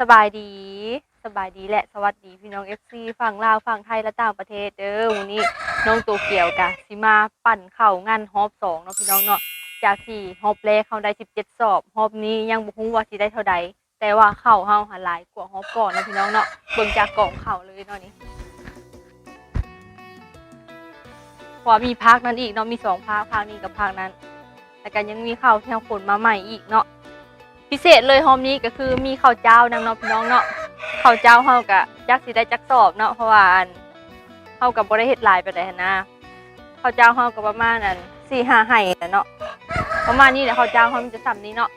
สบายดีสบายดีและสวัสดีพี่น้อง FC ฝั่งลาวฝั่งไทยและต่างประเทศเด้อวันนี้น้องตัวเกี่ยวกะสิมาปั่นเข่างานฮอบสองเนาะพี่น้องเนาะจากที่ฮอบแรกเขาได้17สอบฮอบนี้ยังบ่ฮู้ว่าสิได้เท่าใดแต่ว่าเข่าเฮาหาหลายกว่าฮอบก่อนเนาะพี่น้องเนาะเบิ่งจากกล่องเข่าเลยเนาะนี่เพราะว่ามีภาคนั้นอีกเนาะมีสองภาคภาคนี้กับภาคนั้นแล้วก็ยังมีเข้าวที่เราขนมาใหม่อีกเนาะ พิเศษเลยหอมนี้ก็คือมีข้าวเจ้านำเนาะพี่น้องเนาะข้าวเจ้าเฮากะจักสิได้จักสอบเนาะเพราะว่าอันเฮากับบ่ได้เฮ็ดลายไปานใดหั้นนะข้าวเจ้าเฮาก็ประมาณอัน4-5ไห้แหละเนาะประมาณนี้แหละข้าวเจ้าเฮามันจะซ้ำนี้เนาะ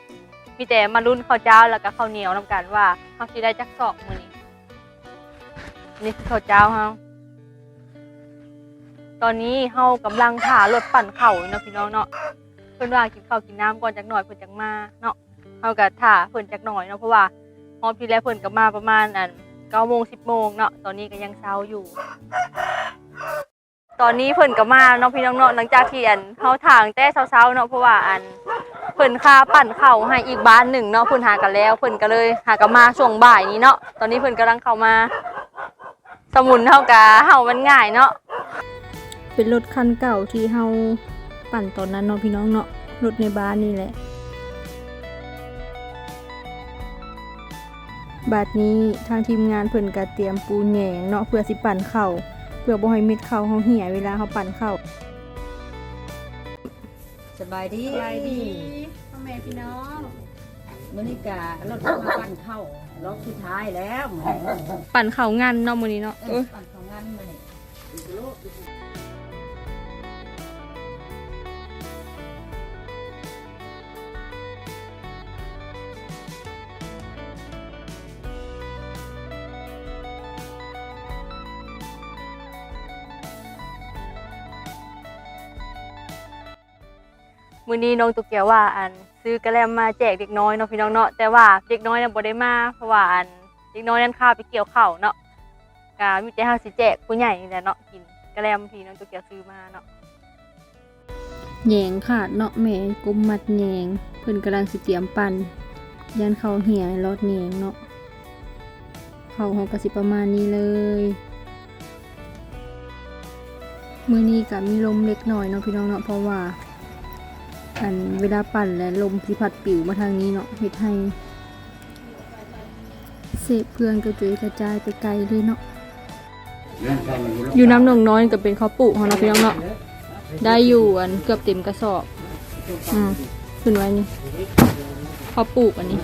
มีแต่มาลุ้นข้าวเจ้าแล้วก็ข้าวเหนียวนํกันว่าเฮาสิได้จักสอบมื้อนี้นี่คือข้าวเจ้าเฮาตอนนี้เฮากำลังถ่ารถปั่นเข้าเนาะพี่น้องเนาะเพิ่นว่ากินข้าวกินน้ำก่อนจักหน่อยเพิ่นจักมาเนาะ เฮาก็ท่าเพิ่นจักหน่อยเนาะเพราะว่าฮอบที่แล้วเพิ่นก็มาประมาณอัน9โมง10โมงเนาะตอนนี้ก็ยังเช้าอยู่ ตอนนี้เพิ่นก็มาเนาะพี่น้องเนาะหลังจากที่อันเฮาทางแต่เช้าๆเนาะเพราะว่าอันเพิ่นค่าปั่นเข้าให้อีกบ้านหนึ่งเนาะเพิ่นหากันแล้วเพิ่นก็เลยหากันมาช่วงบ่ายนี้เนาะตอนนี้เพิ่นกำลังเข้ามา สมุนเฮากะเฮามันง่ายเนาะเป็นรถคันเก่าที่เฮาปั่นตอนนั้นเนาะพี่น้องเนาะรถในบ้านนี่แหละ บาดนี้ทางทีมงานเพิ่นก็เตรียมปูนแหยงเนาะเพื่อสิปั่นเข้าเพื่อบ่ให้เม็ดเข้าเฮาเหี่ยเวลาเฮาปั่นเข้าสบายดีสบายดีพ่อแม่พี่น้องมื้อนี้กะรถเข้ามาปั่นเข้ารอบสุดท้ายแล้วมื้อนี้ปั่นเข้างานเนาะมื้อนี้เนาะเออปั่น มื้อนี้น้องตุกเกียวว่าอันซื้อกระแลมมาแจกเด็กน้อยเนาะพี่น้องเนาะแต่ว่าเด็กน้อยน่ะบ่ได้มาเพราะว่าอันเด็กน้อยนั้นข้าไปเกี่ยวข้าวเนาะก็มีแต่เฮาสิแจกผู้ใหญ่นี่แหละเนาะกินกระแลมที่น้องตุกเกียวซื้อมาเนาะแยงขาดเนาะแม่กุมมัดแยงเพิ่นกำลังสิเตรียมปั่นยันเขาเหี่ยรอดแยงเนาะเขาเฮาก็สิประมาณนี้เลยมือนี้ก็มีลมเล็กน้อยเนาะพี่น้องเนาะเพราะว่า อันเวลาปั่นและลมสิพัดปิวมาทางนี้เนาะเฮ็ดให้เศษเพื่อนกระจุยกระจายไปไกลเลยเนาะอยู่น้ำหนองน้อยก็เป็นข้าวปลูกของเนาะพี่น้องเนาะได้อยู่อันเกือบเต็มกระสอบอืมขึ้นไว้นี่เขาปลูกอันนี้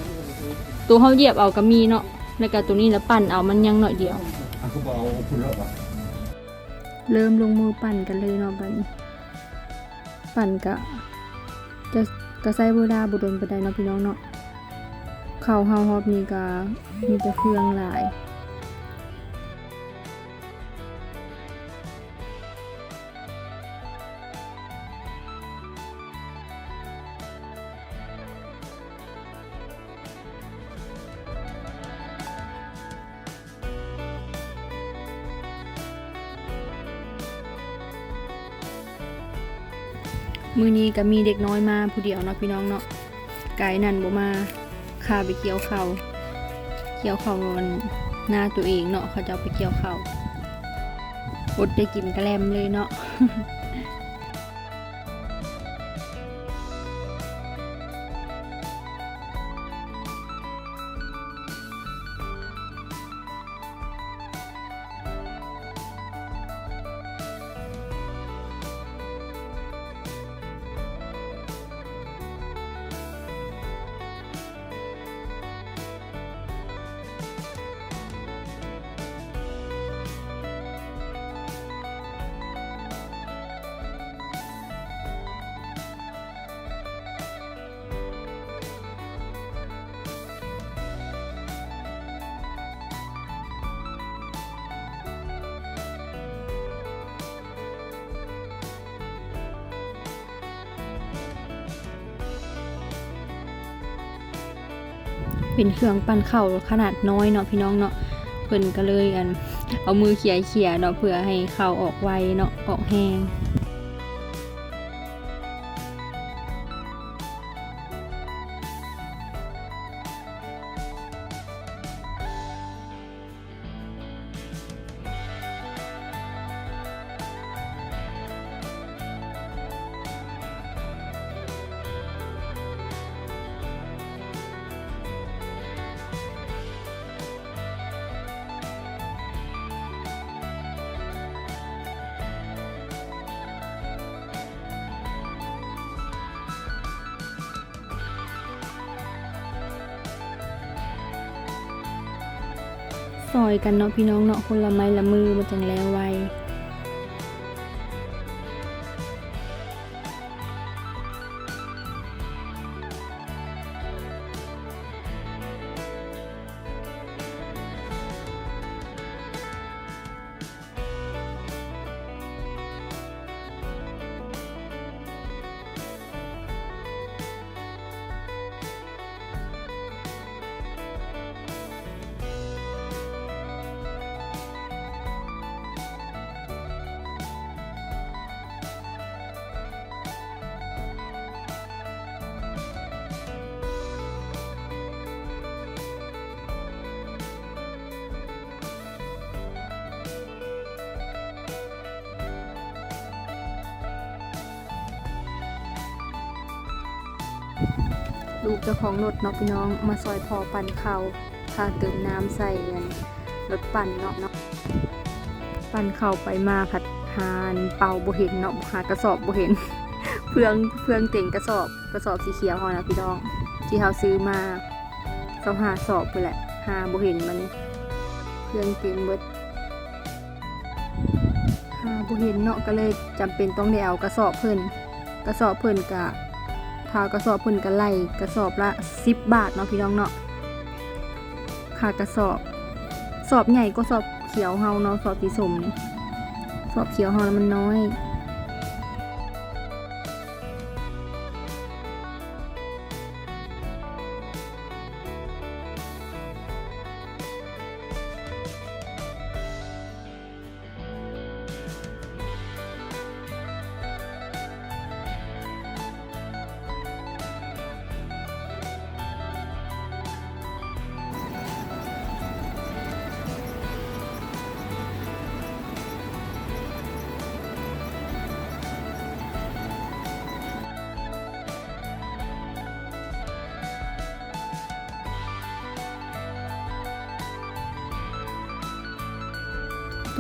ตัวเขาเหยียบเอาก็มีเนาะแล้วก็ตัวนี้แล้วปั่นเอามันยังหน่อยเดียวอะเขาบอกเอาคุณรอบอะเริ่มลงมือปั่นกันเลยเนาะบัดนี้ปั่นกะ จะกระใส่บดาบุดนไปได้เนาะพี่น้องเนาะข้าวเฮาฮอบนี่ก็มีแต่เครื่องหลาย มือนี้ก็มีเด็กน้อยมาผู้เดียวเนาะพี่น้องเนาะไก่นั่นบ่มาข้าไปเกี่ยวเขาเกี่ยวเขามันหน้าตัวเองเนาะเขาจะเอาไปเกี่ยวเขาอดได้กินกระแลมเลยเนาะ เป็นเครื่องปั้นข้าวขนาดน้อยเนาะพี่น้องเนาะเพิ่นก็เลยอัน เอามือเขี่ยเขี่ยเนาะเพื่อให้ข้าวออกไวเนาะออกแห้ง ซอยกันเนาะพี่น้องเนาะคนละไม้ละมือมาจังแล้วไว ลูกเจ้าของรถเนาะพี่น้องมาซอยพอปั่นเขาพาเติมน้ำใส่กันรถปั่นเนาะเนาะปั่นเข้าไปมาผัดหานเป่าบ่เห็นเนาะหากระสอบบ่เห็นเพื่องเพื่องเต็งกระสอบกระสอบสีเขียวเฮานะพี่น้อง ที่เฮาซื้อมาสองหาสอบไปแหละหาบ่เห็นมันเพื่องเต็มเบิดหาบ่เห็นเนาะก็เลยจำเป็นต้องได้เอากระสอบเพิ่นกระสอบเพิ่นกะ ค่ากระสอบเพิ่นก็ไล่กระสอบละ10บาทเนาะพี่น้องเนาะค่ากระสอบ สอบใหญ่ก็สอบเขียวเฮาเนาะสอบสีส้มนี่สอบเขียวเฮาแล้วมันน้อย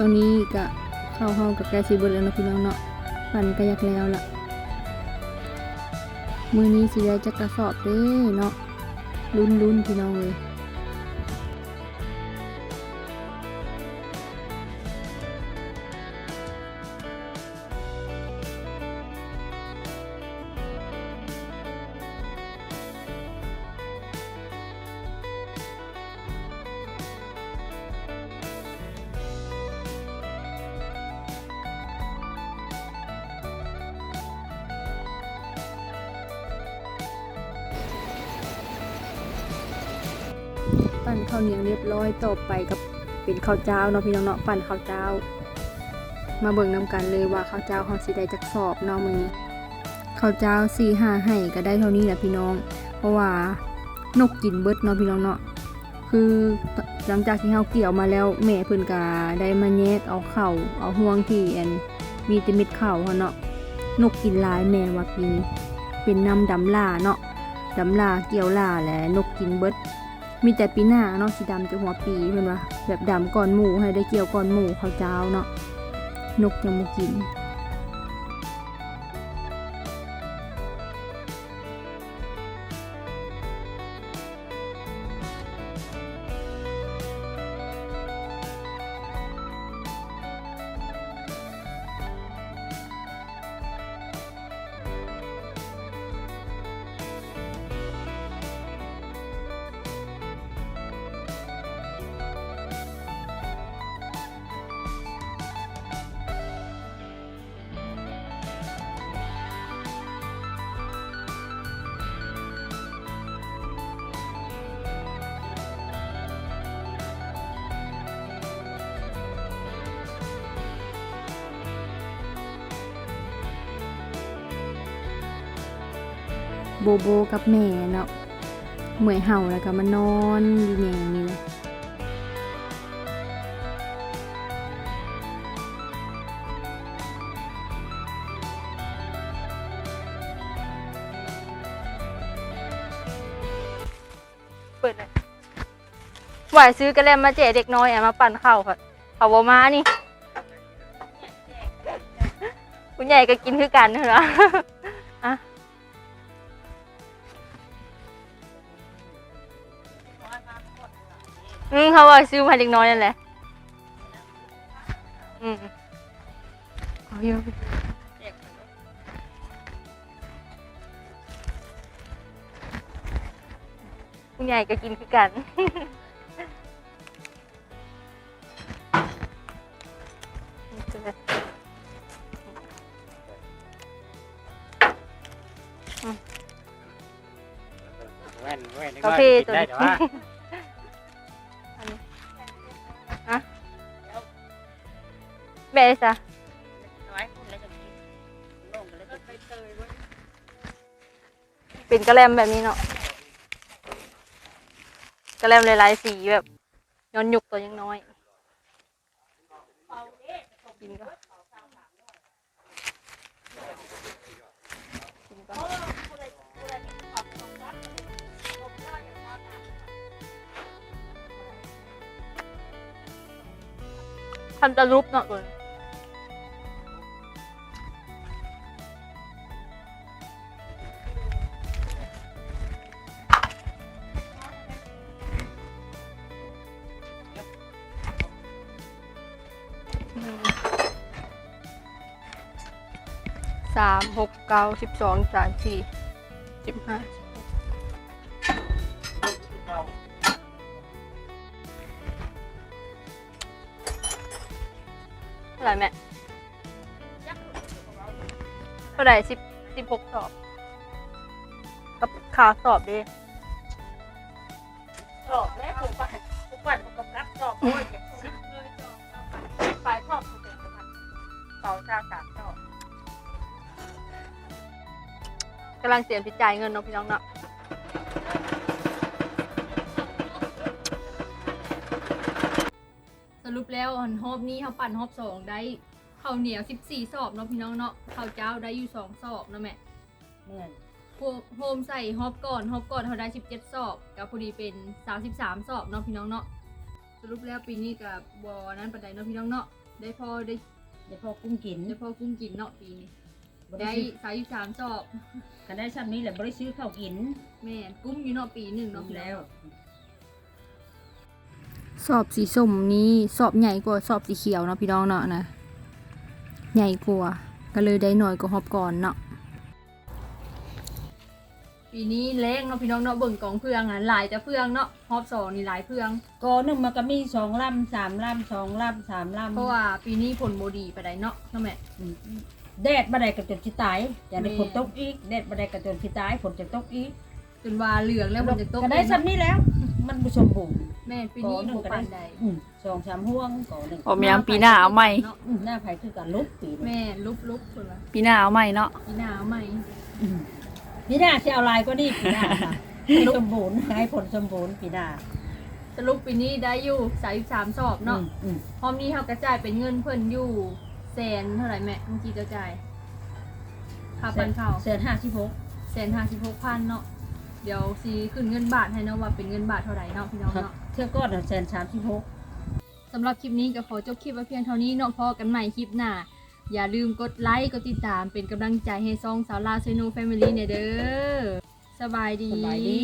ตอนนี้ก็เข้าห้องกับแกซีเบิร์แล้วนะพี่น้องเนาะฝันก็อยากแล้วล่ะ มือนี้สิได้จะกระสอบเด้เนาะลุ้นลุ้นๆพี่น้องเลย ปั่นข้าวเหนียวเรียบร้อยต่อไปกับเป็นข้าวเจ้าเนาะพี่น้องเนาะปั่นข้าวเจ้า มาเบิ่งนํกันเลยว่าข้าวเจ้าเขาสิได้จักสอบเนาะมื้อนี้ข้าวเจ้าสี่ห้าให้ก็ได้เท่านี้แหละพี่น้อง เพราะว่านกกินเบิดเนาะพี่น้องเนาะคือหลังจากที่เฮาเกี่ยวมาแล้วแม่เพิ่นก็ได้มาแยกเอาเข่าเอาห่วงที่อันมีต่เม็ดข้าเขาเนาะนกกินหลายแม่ว่าปีนี้เป็นน้ำดำล่าเนาะดำล่าเกี่ยวล่าและนกกินเบิด มีแต่ปีหน้าเนาะสีดำจะหัวปีเห็นว่าแบบดำก่อนหมูให้ได้เกี่ยวก่อนหมูข้าวเจ้าเนาะนกยังมูกิน โบโบกับแม่เนาะเหมื่อยเห่าแล้วก็มานอนอยู่แหน่นี่เลยเปิดเลยหวายซื้อกระแลมมาแจกเด็กน้อยอะมาปั่นข้าวค่ะเขาบอมานี่ คุณใหญ่ก็กินคือกันเหรออะ เขาว่าซื้อมาเล็กน้อยนั่นแหละ อืมเอาเยอะคุณใหญ่ก็กินคือกัน แว่นแว่นกาแฟตัวได้นี้แต่ว่า แม่จ้ะเป็นกระแลมแบบนี้เนาะกระแลมหลายๆสีแบบย้อนยุกตัวยังน้อยกินก่อนกินก่อนทำตะลุปเนาะตัวามหกเก้าสิบสองสามสี่สิบห้าเท่าไหร่แม่เท่าไหร่สิบสิบหกสอบ กับขาสอบดิสอบแล้วผูกปั่นผูกปั่นผูกกำลับสอบโอ้ยปลยสอบกเป็นพันเป่าชาสาม กำลังเตรียมที่จ่ายเงินเนาะพี่น้องเนาะสรุปแล้วอันฮอบนี้เขาปั่นฮอบสองได้ข้าวเหนียว14สอบเนาะพี่น้องเนาะข้าวเจ้าได้อยู่สองสอบเนาะแม่เมื่อนโฮโฮมใส่ฮอบก่อนฮอบก่อนเขาได้17สอบกับพอดีเป็น33สอบเนาะพี่น้องเนาะสรุปแล้วปีนี้กับบอนั้นปันไดเนาะพี่น้องเนาะได้พอได้เดี๋ยวพอกุ้งกินได้พอกุ้งกินเนาะปีนี้ บ่ได้ได้ซื้อ33สอบกันได้ชั้นนี้แหละบ่ได้ซื้อข้าวกินแม่นกุ้มอยู่เนาะปีหนึ่งเนาะพี่น้อง แล้วสอบสีส้มนี้สอบใหญ่กว่าสอบสีเขียวเนาะพี่น้องเนาะนะใหญ่กว่าก็เลยได้หน่อยกว่าฮอบก่อนเนาะปีนี้เล้งเนาะพี่น้องเนาะเบิ่งกองเพื่องอะหลายแต่เพื่องเนาะฮอบสองนี่หลายเพื่องกอหนึ่งมันก็มีสองลำสามลำสองลำสามลำเพราะว่าปีนี้ผลโมดีไปได้เนาะเนาะแม่อืม แดดบ่ได้กระจนสิตายอย่าได้แม่ฝนตกอีกแดดบ่ได้กระจนสิตายฝนจะตกอีกจนว่าเหลืองแล้วมันจะตกก็ได้ชั้นนี้แล้ว มันบ่สมบูรณ์แม่ปีนี้กอหนึ่งบ่ก็ปานได้ใดอืมสองสามห่วงกอหนึ่งผมยังปีหน้าเอาใหม่เนาะอืมหน้าไผคือกันลุกปีนี้แม่ลุบลุบคนละปีหน้าเอาใหม่เนาะปีหน้าเอาใหม่อืมปีหน้าสิเอาลายก็ดีปีหน้าค่ะให้สมบูรณ์ให้ผลสมบูรณ์ปีหน้าสรุปปีนี้ได้อยู่33สอบเนาะอืมอืมพร้อมนี้เขากระจายเป็นเงินเพิ่นอยู่ แสนเท่าไหร่แม่เมื่อกี้จะจ่ายค่าปันข้าวแสนห้าสิบหกแสนห้าสิบหกพันเนาะเดี๋ยวซีขึ้นเงินบาทให้เนาะว่าเป็นเงินบาทเท่าไหร่เนาะพี่น้องเนาะเทื่อก้อนน่ะแสนสามสิบหกสำหรับคลิปนี้ก็ขอจบคลิปไว้เพียงเท่านี้เนาะพอกันใหม่คลิปหน้า อย่าลืมกดไลค์กดติดตามเป็นกำลังใจให้ซองสาวลาเซโนแฟมิลี่เนี่ยเด้อสบายดีสบายดี